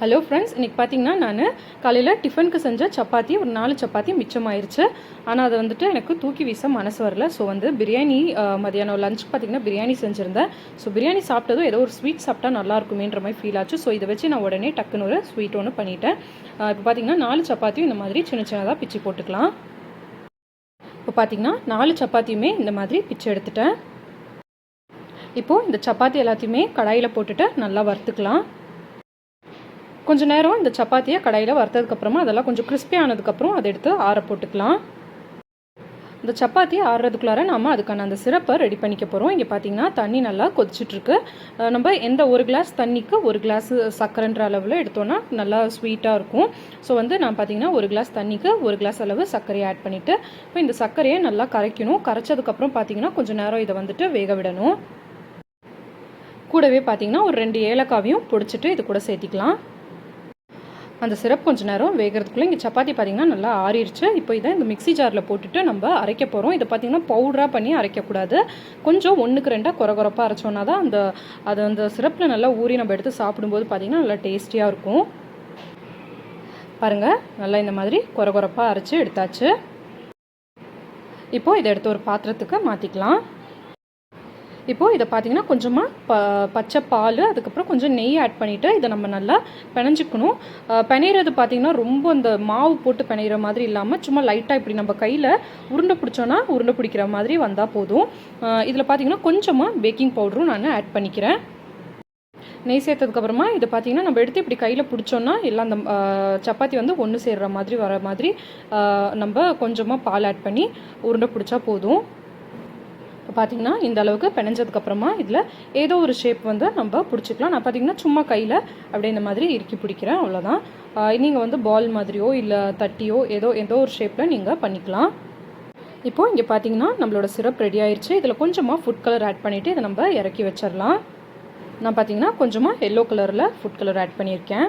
Hello friends இன்றைக்கி பார்த்தீங்கன்னா நான் காலையில் டிஃபனுக்கு செஞ்ச சப்பாத்தி ஒரு நாலு சப்பாத்தி மிச்சமாயிருச்சு. ஆனால் அதை வந்துட்டு எனக்கு தூக்கி வீச மனசு வரல. ஸோ வந்து பிரியாணி மதியானம் லஞ்சுக்கு பார்த்தீங்கன்னா பிரியாணி செஞ்சுருந்தேன். ஸோ பிரியாணி சாப்பிட்டதும் ஏதோ ஒரு ஸ்வீட் சாப்பிட்டா நல்லா இருக்குமேன்ற மாதிரி ஃபீல் ஆச்சு. ஸோ இதை வச்சு நான் உடனே டக்குன்னு ஒரு ஸ்வீட் ஒன்று பண்ணிட்டேன். இப்போ பார்த்தீங்கன்னா நாலு சப்பாத்தியும் இந்த மாதிரி சின்ன சின்னதாக பிச்சு போட்டுக்கலாம். இப்போ பார்த்தீங்கன்னா நாலு சப்பாத்தியுமே இந்த மாதிரி பிச்சு எடுத்துட்டேன். இப்போது இந்த சப்பாத்தி எல்லாத்தையுமே கடாயில் போட்டுட்டு நல்லா வறுத்துக்கலாம். கொஞ்சம் நேரம் இந்த சப்பாத்தியை கடையில் வறுத்ததுக்கப்புறமா அதெல்லாம் கொஞ்சம் கிறிஸ்பி ஆனதுக்கப்புறம் அதை எடுத்து ஆற போட்டுக்கலாம். இந்த சப்பாத்தி ஆறுறதுக்குள்ளார நாம அதுக்கான அந்த சிரப்பை ரெடி பண்ணிக்க போகிறோம் இங்கே பார்த்தீங்கன்னா தண்ணி நல்லா கொதிச்சிட்ருக்கு. நம்ம எந்த ஒரு கிளாஸ் தண்ணிக்கு ஒரு கிளாஸ் சர்க்கரைன்ற அளவில் எடுத்தோன்னா நல்லா ஸ்வீட்டாக இருக்கும். ஸோ வந்து நான் பார்த்தீங்கன்னா ஒரு கிளாஸ் தண்ணிக்கு ஒரு கிளாஸ் அளவு சர்க்கரையை ஆட் பண்ணிவிட்டு இப்போ இந்த சர்க்கரையை நல்லா கரைக்கணும். கரைச்சதுக்கப்புறம் பார்த்தீங்கன்னா கொஞ்சம் நேரம் இதை வந்துட்டு வேக விடணும். கூடவே பார்த்தீங்கன்னா ஒரு ரெண்டு ஏலக்காவையும் பிடிச்சிட்டு இது கூட சேர்த்திக்கலாம். அந்த சிரப் கொஞ்ச நேரம் வேகிறதுக்குள்ளே இங்கே சப்பாத்தி பார்த்தீங்கன்னா நல்லா ஆறிடுச்சு இப்போ இதை இந்த மிக்ஸி ஜாரில் போட்டுட்டு நம்ம அரைக்க போகிறோம் இதை பார்த்தீங்கன்னா பவுடராக பண்ணி அரைக்கக்கூடாது கொஞ்சம் ஒன்றுக்கு ரெண்டாக குறை குறைப்பாக அரைச்சோன்னா தான் அந்த அது அந்த சிரப்பில் நல்லா ஊறி நம்ம எடுத்து சாப்பிடும்போது பார்த்தீங்கன்னா நல்லா டேஸ்டியாக இருக்கும். பாருங்கள் நல்லா இந்த மாதிரி குறை குறைப்பாக அரைச்சி எடுத்தாச்சு. இப்போது இதை எடுத்து ஒரு பாத்திரத்துக்கு மாற்றிக்கலாம் இப்போது இதை பார்த்தீங்கன்னா கொஞ்சமாக ப பச்சை பால் அதுக்கப்புறம் கொஞ்சம் நெய் ஆட் பண்ணிவிட்டு இதை நம்ம நல்லா பிணைஞ்சிக்கணும். பிணையிறது பார்த்தீங்கன்னா ரொம்ப இந்த மாவு போட்டு பிணையிற மாதிரி இல்லாமல் சும்மா லைட்டாக இப்படி நம்ம கையில் உருண்டை பிடிச்சோன்னா உருண்டை பிடிக்கிற மாதிரி வந்தால் போதும். இதில் பார்த்தீங்கன்னா கொஞ்சமாக பேக்கிங் பவுடரும் நான் ஆட் பண்ணிக்கிறேன். நெய் சேர்த்ததுக்கப்புறமா இதை பார்த்தீங்கன்னா நம்ம எடுத்து இப்படி கையில் பிடிச்சோன்னா எல்லாம் அந்த சப்பாத்தி வந்து ஒன்று சேர்கிற மாதிரி வர மாதிரி நம்ம கொஞ்சமாக பால் ஆட் பண்ணி உருண்டை பிடிச்சா போதும். பார்த்தீங்கன்னா இந்த அளவுக்கு பிணைஞ்சதுக்கப்புறமா இதில் ஏதோ ஒரு ஷேப் வந்து நம்ம பிடிச்சிக்கலாம். நான் பார்த்தீங்கன்னா சும்மா கையில் அப்படியே இந்த மாதிரி இறுக்கி பிடிக்கிறேன். அவ்வளோதான். நீங்கள் வந்து பால் மாதிரியோ இல்லை தட்டியோ ஏதோ ஏதோ ஒரு ஷேப்பில் நீங்கள் பண்ணிக்கலாம். இப்போது இங்கே பார்த்தீங்கன்னா நம்மளோட சிரப் ரெடி ஆயிடுச்சு இதில் கொஞ்சமாக ஃபுட் கலர் ஆட் பண்ணிவிட்டு இதை நம்ம இறக்கி வச்சிடலாம். நான் பார்த்தீங்கன்னா கொஞ்சமாக எல்லோ கலரில் ஃபுட் கலர் ஆட் பண்ணியிருக்கேன்.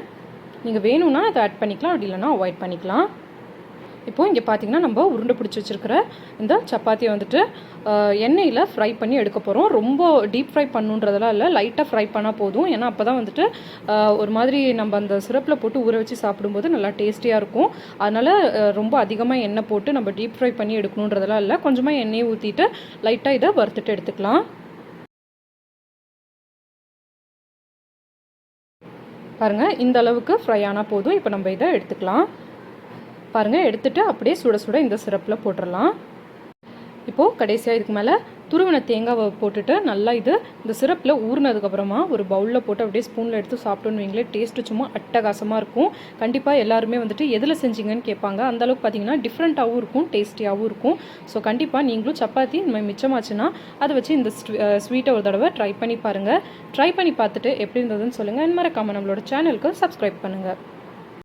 நீங்கள் வேணும்னா அதை ஆட் பண்ணிக்கலாம். அப்படி இல்லைன்னா அவாய்ட் பண்ணிக்கலாம். இப்போ இங்கே பார்த்தீங்கன்னா நம்ம உருண்டை பிடிச்சி வச்சிருக்கிற இந்த சப்பாத்தியை வந்துட்டு எண்ணெயில் ஃப்ரை பண்ணி எடுக்க போகிறோம் ரொம்ப டீப் ஃப்ரை பண்ணுன்றதெல்லாம் இல்லை லைட்டாக ஃப்ரை பண்ணால் போதும். ஏன்னா அப்போ தான் வந்துட்டு ஒரு மாதிரி நம்ம அந்த சிரப்பில் போட்டு ஊற வச்சு சாப்பிடும்போது நல்லா டேஸ்டியாக இருக்கும். அதனால் ரொம்ப அதிகமாக எண்ணெய் போட்டு நம்ம டீப் ஃப்ரை பண்ணி எடுக்கணுன்றதெல்லாம் இல்லை. கொஞ்சமாக எண்ணெயை ஊற்றிட்டு லைட்டாக இதை வறுத்துட்டு எடுத்துக்கலாம். பாருங்கள் இந்த அளவுக்கு ஃப்ரை ஆனால் போதும். இப்போ நம்ம இதை எடுத்துக்கலாம். பாருங்கள் எடுத்துட்டு அப்படியே சுட சுட இந்த சிரப்பில் போட்டுடலாம் இப்போது கடைசியாக இதுக்கு மேலே துருவின தேங்காவை போட்டுட்டு நல்லா இது இந்த சிரப்பில் ஊறினதுக்கப்புறமா ஒரு பவுலில் போட்டு அப்படியே ஸ்பூனில் எடுத்து சாப்பிட்டோன்னு வைங்களேன் டேஸ்ட்டு சும்மா அட்டகாசமாக இருக்கும். கண்டிப்பாக எல்லாருமே வந்துட்டு எதில் செஞ்சீங்கன்னு கேட்பாங்க. அந்தளவுக்கு பார்த்தீங்கன்னா டிஃப்ரெண்ட்டாகவும் இருக்கும் டேஸ்டியாகவும் இருக்கும். ஸோ கண்டிப்பாக நீங்களும் சப்பாத்தி இந்த மிச்சமாச்சுன்னா அதை வச்சு இந்த ஸ்வீட்டை ஒரு தடவை ட்ரை பண்ணி பாருங்கள் ட்ரை பண்ணி பார்த்துட்டு எப்படி இருந்ததுன்னு சொல்லுங்கள் மறக்காமல் நம்மளோட சேனலுக்கு சப்ஸ்கிரைப் பண்ணுங்கள்